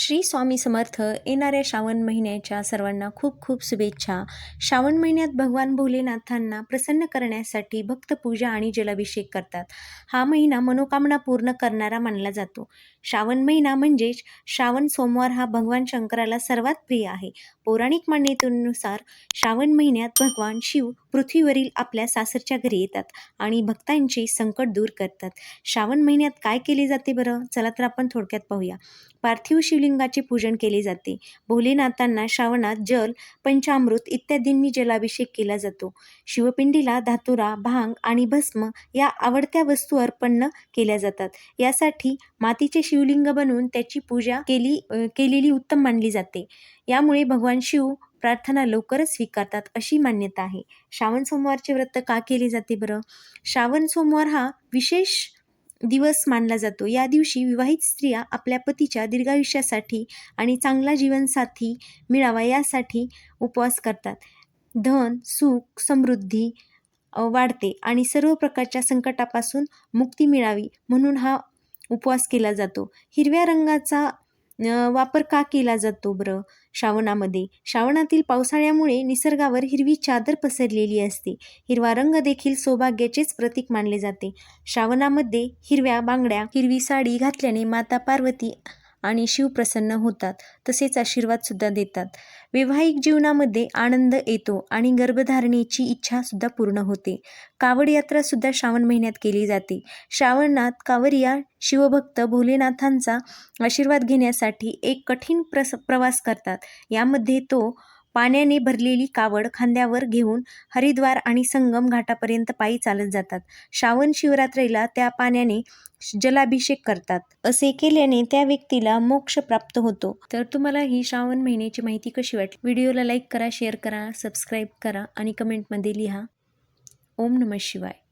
श्री स्वामी समर्थ येणाऱ्या श्रावण महिन्याच्या सर्वांना खूप खूप शुभेच्छा. श्रावण महिन्यात भगवान भोलेनाथांना प्रसन्न करण्यासाठी भक्त पूजा आणि जलाभिषेक करतात. हा महिना मनोकामना पूर्ण करणारा मानला जातो. श्रावण महिना म्हणजेच श्रावण सोमवार हा भगवान शंकराला सर्वात प्रिय आहे. पौराणिक मान्यतेनुसार श्रावण महिन्यात भगवान शिव पृथ्वीवरील आपल्या सासरच्या घरी येतात आणि भक्तांचे संकट दूर करतात. श्रावण महिन्यात काय केले जाते बरं? चला तर आपण थोडक्यात पाहूया. पार्थिव शिवलिंगाचे पूजन केले जाते. भोलेनाथांना श्रावणात जल पंचामृत इत्यादींनी जलाभिषेक केला जातो. शिवपिंडीला धातुरा भांग आणि भस्म या आवडत्या वस्तू अर्पण केल्या जातात. यासाठी मातीचे शिवलिंग बनवून त्याची पूजा केली केलेली उत्तम मानली जाते. यामुळे भगवान शिव प्रार्थना लवकरच स्वीकारतात अशी मान्यता आहे. श्रावण सोमवारचे व्रत का केले जाते बरं? श्रावण सोमवार हा विशेष दिवस मानला जातो. या दिवशी विवाहित स्त्रिया आपल्या पतीच्या दीर्घायुष्यासाठी आणि चांगला जीवनसाथी मिळावा यासाठी उपवास करतात. धन सुख समृद्धी वाढते आणि सर्व प्रकारच्या संकटापासून मुक्ती मिळावी म्हणून हा उपवास केला जातो. हिरव्या रंगाचा वापर का केला जातो बरं? श्रावणामध्ये. श्रावणातील पावसाळ्यामुळे निसर्गावर हिरवी चादर पसरलेली असते. हिरवा रंग देखील सौभाग्याचेच प्रतीक मानले जाते. श्रावणामध्ये हिरव्या बांगड्या हिरवी साडी घातल्याने माता पार्वती आणि शिव प्रसन्न होतात. तसेच आशीर्वादसुद्धा देतात. वैवाहिक जीवनामध्ये आनंद येतो आणि गर्भधारणेची इच्छासुद्धा पूर्ण होते. कावड यात्रासुद्धा श्रावण महिन्यात केली जाते. श्रावणात कावरिया शिवभक्त भोलेनाथांचा आशीर्वाद घेण्यासाठी एक कठीण प्रस प्रवास करतात. यामध्ये तो पाण्याने भरलेली कावड खांद्यावर घेऊन हरिद्वार आणि संगम घाटापर्यंत पायी चालत जातात. श्रावण शिवरात्रीला त्या पाण्याने जलाभिषेक करतात. असे केल्याने त्या व्यक्तीला मोक्ष प्राप्त होतो. तर तुम्हाला ही श्रावण महिन्याची माहिती कशी वाटली? व्हिडिओला लाईक करा शेअर करा सबस्क्राईब करा आणि कमेंटमध्ये लिहा. ओम नमः शिवाय.